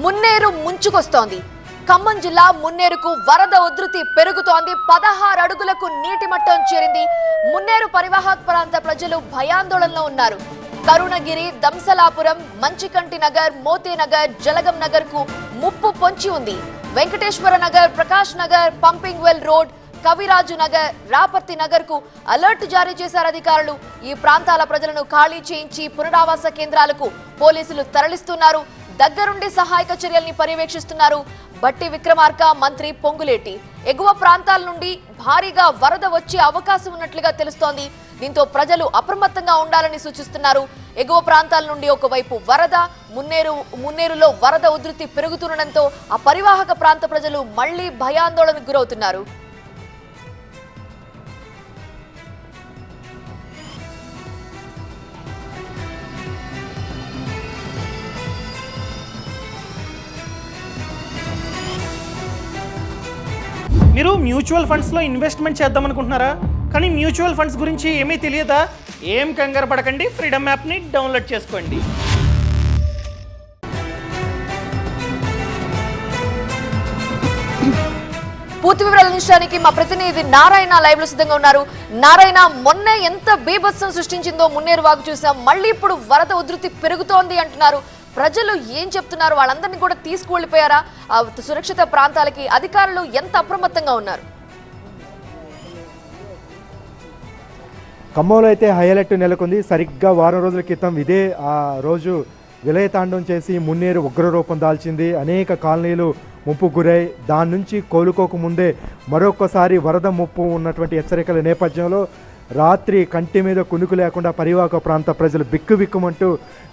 మున్నేరు ముంచుకొస్తోంది. ఖమ్మం జిల్లా మున్నేరుకు వరద ఉధృతి పెరుగుతోంది. పదహారు అడుగులకు నీటి మట్టం చేరింది. మున్నేరు పరివాహక ప్రాంత ప్రజలు భయాందోళనలో ఉన్నారు. కరుణగిరి దంసలాపురం మంచికంటి నగర్ మోతీనగర్ జలగం నగర్కు ముప్పు పొంచి ఉంది. Venkateswara Nagar Prakash Nagar pumping well road Kaviraju Nagar Raparthi నగర్కు alert జారీ చేశారు అధికారులు. ఈ ప్రాంతాల ప్రజలను ఖాళీ చేయించి పునరావాస కేంద్రాలకు పోలీసులు తరలిస్తున్నారు. దగ్గరుండి సహాయక చర్యల్ని పర్యవేక్షిస్తున్నారు. బట్టి విక్రమార్క మంత్రి పొంగులేటి. ఎగువ ప్రాంతాల నుండి భారీగా వరద వచ్చే అవకాశం ఉన్నట్లుగా తెలుస్తోంది. దీంతో ప్రజలు అప్రమత్తంగా ఉండాలని సూచిస్తున్నారు. ఎగువ ప్రాంతాల నుండి ఒకవైపు వరద మున్నేరు మున్నేరులో వరద ఉధృతి పెరుగుతుండటంతో ఆ పరివాహక ప్రాంత ప్రజలు మళ్ళీ భయాందోళనకు గురవుతున్నారు. మీరు మ్యూచువల్ ఫండ్స్లో ఇన్వెస్ట్మెంట్ చేద్దాం అనుకుంటున్నారా కానీ మ్యూచువల్ ఫండ్స్ గురించి ఏమీ తెలియదా? ఏం కంగారు పడకండి ఫ్రీడమ్ యాప్ని డౌన్లోడ్ చేసుకోండి. పూర్తి వివరాలు అందించడానికి మా ప్రతినిధి నారాయణ లైవ్లో సిద్ధంగా ఉన్నారు. నారాయణ మొన్న ఎంత బీభత్సం సృష్టించిందో మున్నేరు వాగు చూసాం మళ్ళీ ఇప్పుడు వరద ఉధృతి పెరుగుతోంది అంటున్నారు. ప్రజలు ఏం చెప్తున్నారు? వాళ్ళందరినీ కూడా తీసుకువెళ్ళిపోయారా? ఆ సురక్షిత ప్రాంతాలకి అధికారులు ఎంత అప్రమత్తంగా ఉన్నారు? ఖమ్మంలో అయితే హై అలర్ట్ నెలకొంది. సరిగ్గా వారం రోజుల క్రితం ఇదే ఆ రోజు విలయతాండం చేసి మున్నేరు ఉగ్ర రూపం దాల్చింది. అనేక కాలనీలు ముప్పు గురై దాని నుంచి కోలుకోక ముందే మరొకసారి వరద ముప్పు ఉన్నటువంటి హెచ్చరికల నేపథ్యంలో రాత్రి కంటి మీద కునుకు లేకుండా పరివాహక ప్రాంత ప్రజలు బిక్కుబిక్కుమంటూ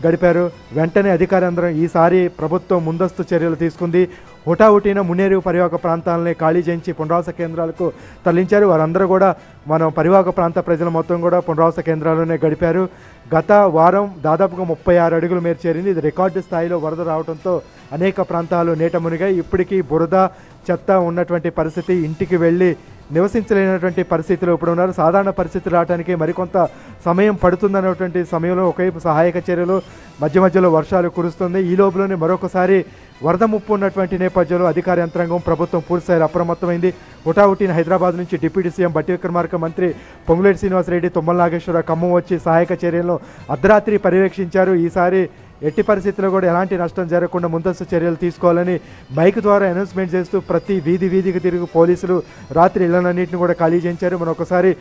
గడిపారు. వెంటనే అధికారందరం ఈసారి ప్రభుత్వం ముందస్తు చర్యలు తీసుకుంది. హుటాహుటిన మున్నేరు పరివాహక ప్రాంతాలని ఖాళీ చేయించి పునరావాస కేంద్రాలకు తరలించారు. వారందరూ కూడా మనం పరివాహక ప్రాంత ప్రజలు మొత్తం కూడా పునరావాస కేంద్రాల్లోనే గడిపారు. గత వారం దాదాపుగా ముప్పై ఆరు అడుగులు మేర చేరింది ఇది రికార్డు స్థాయిలో వరద రావడంతో అనేక ప్రాంతాలు నీట మునిగాయి. ఇప్పటికీ బురద చెత్త ఉన్నటువంటి పరిస్థితి ఇంటికి వెళ్ళి నివసించలేనటువంటి పరిస్థితిలో ఇప్పుడు ఉన్నారు. సాధారణ పరిస్థితులు రావడానికి మరికొంత సమయం పడుతుందన్నటువంటి సమయంలో ఒకవైపు సహాయక చర్యలు మధ్య మధ్యలో వర్షాలు కురుస్తుంది. ఈ లోపులోనే మరొకసారి వరద ముప్పు ఉన్నటువంటి నేపథ్యంలో అధికార యంత్రాంగం ప్రభుత్వం పూర్తిస్థాయిలో అప్రమత్తమైంది. హుటాహుటిన హైదరాబాద్ నుంచి డిప్యూటీ సీఎం బట్టి విక్రమార్క మంత్రి పొంగులేటి శ్రీనివాసరెడ్డి తుమ్మల నాగేశ్వర ఖమ్మం వచ్చి సహాయక చర్యలను అర్ధరాత్రి పర్యవేక్షించారు. ఈసారి ఎట్టి పరిస్థితుల్లో కూడా ఎలాంటి నష్టం జరగకుండా ముందస్తు చర్యలు తీసుకోవాలని బైక్ ద్వారా అనౌన్స్మెంట్ చేస్తూ ప్రతి వీధి వీధికి తిరుగు పోలీసులు రాత్రి ఇళ్ళన్నింటిని కూడా ఖాళీ చేయించారు. మనం ఒకసారి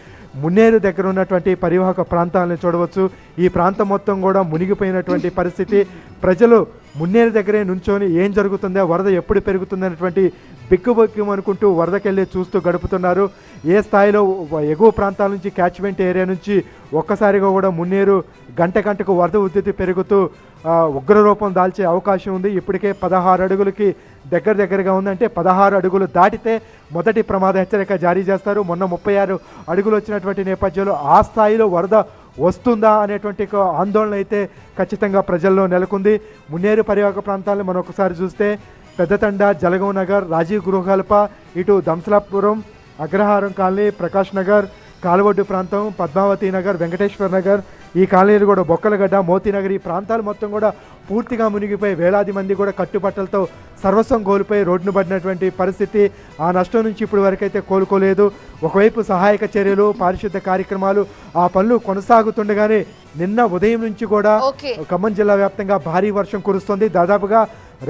మున్నేరు దగ్గర ఉన్నటువంటి పరివాహక ప్రాంతాలను చూడవచ్చు. ఈ ప్రాంతం మొత్తం కూడా మునిగిపోయినటువంటి పరిస్థితి. ప్రజలు మున్నేరు దగ్గరే నుంచొని ఏం జరుగుతుందో వరద ఎప్పుడు పెరుగుతుంది అనేటువంటి బిక్కుబొక్యం అనుకుంటూ వరదకెళ్ళి చూస్తూ గడుపుతున్నారు. ఏ స్థాయిలో ఎగువ ప్రాంతాల నుంచి క్యాచ్మెంట్ ఏరియా నుంచి ఒక్కసారిగా కూడా మున్నేరు గంట గంటకు వరద ఉద్ధృతి పెరుగుతూ ఉగ్రరూపం దాల్చే అవకాశం ఉంది. ఇప్పటికే పదహారు అడుగులకి దగ్గర దగ్గరగా ఉందంటే పదహారు అడుగులు దాటితే మొదటి ప్రమాద హెచ్చరిక జారీ చేస్తారు. మొన్న ముప్పై ఆరు అడుగులు వచ్చినటువంటి నేపథ్యంలో ఆ స్థాయిలో వరద వస్తుందా అనేటువంటి ఆందోళన అయితే ఖచ్చితంగా ప్రజల్లో నెలకొంది. మున్నేరు పరివాహక ప్రాంతాలను మనం ఒకసారి చూస్తే పెద్దతండ జలగం నగర్ రాజీవ్ గృహకల్ప ఇటు దంసలాపురం అగ్రహారం కాలనీ ప్రకాష్ నగర్ కాలువడ్డు ప్రాంతం పద్మావతి నగర్ వెంకటేశ్వర నగర్ ఈ కాలనీలు కూడా బొక్కలగడ్డ మోతీనగర్ ఈ ప్రాంతాలు మొత్తం కూడా పూర్తిగా మునిగిపోయి వేలాది మంది కూడా కట్టుబట్టలతో సర్వస్వం కోల్పోయి రోడ్డును పడినటువంటి పరిస్థితి. ఆ నష్టం నుంచి ఇప్పటి వరకైతే కోలుకోలేదు. ఒకవైపు సహాయక చర్యలు పారిశుద్ధ కార్యక్రమాలు ఆ పనులు కొనసాగుతుండగానే నిన్న ఉదయం నుంచి కూడా ఖమ్మం జిల్లా వ్యాప్తంగా భారీ వర్షం కురుస్తుంది. దాదాపుగా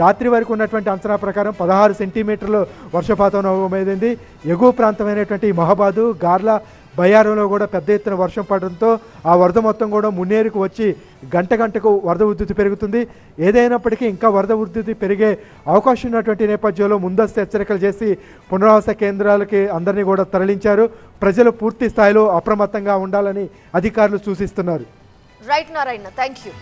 రాత్రి వరకు ఉన్నటువంటి అంచనా ప్రకారం పదహారు సెంటీమీటర్లు వర్షపాతం నమోదైంది. ఎగువ ప్రాంతమైనటువంటి మహబాదు గార్ల బయ్యారంలో కూడా పెద్ద ఎత్తున వర్షం పడడంతో ఆ వరద మొత్తం కూడా మున్నేరుకు వచ్చి గంట గంటకు వరద ఉధృతి పెరుగుతుంది. ఏదైనప్పటికీ ఇంకా వరద ఉధృతి పెరిగే అవకాశం ఉన్నటువంటి నేపథ్యంలో ముందస్తు హెచ్చరికలు చేసి పునరావాస కేంద్రాలకి అందరినీ కూడా తరలించారు. ప్రజలు పూర్తి స్థాయిలో అప్రమత్తంగా ఉండాలని అధికారులు సూచిస్తున్నారు. Right Narayana thank you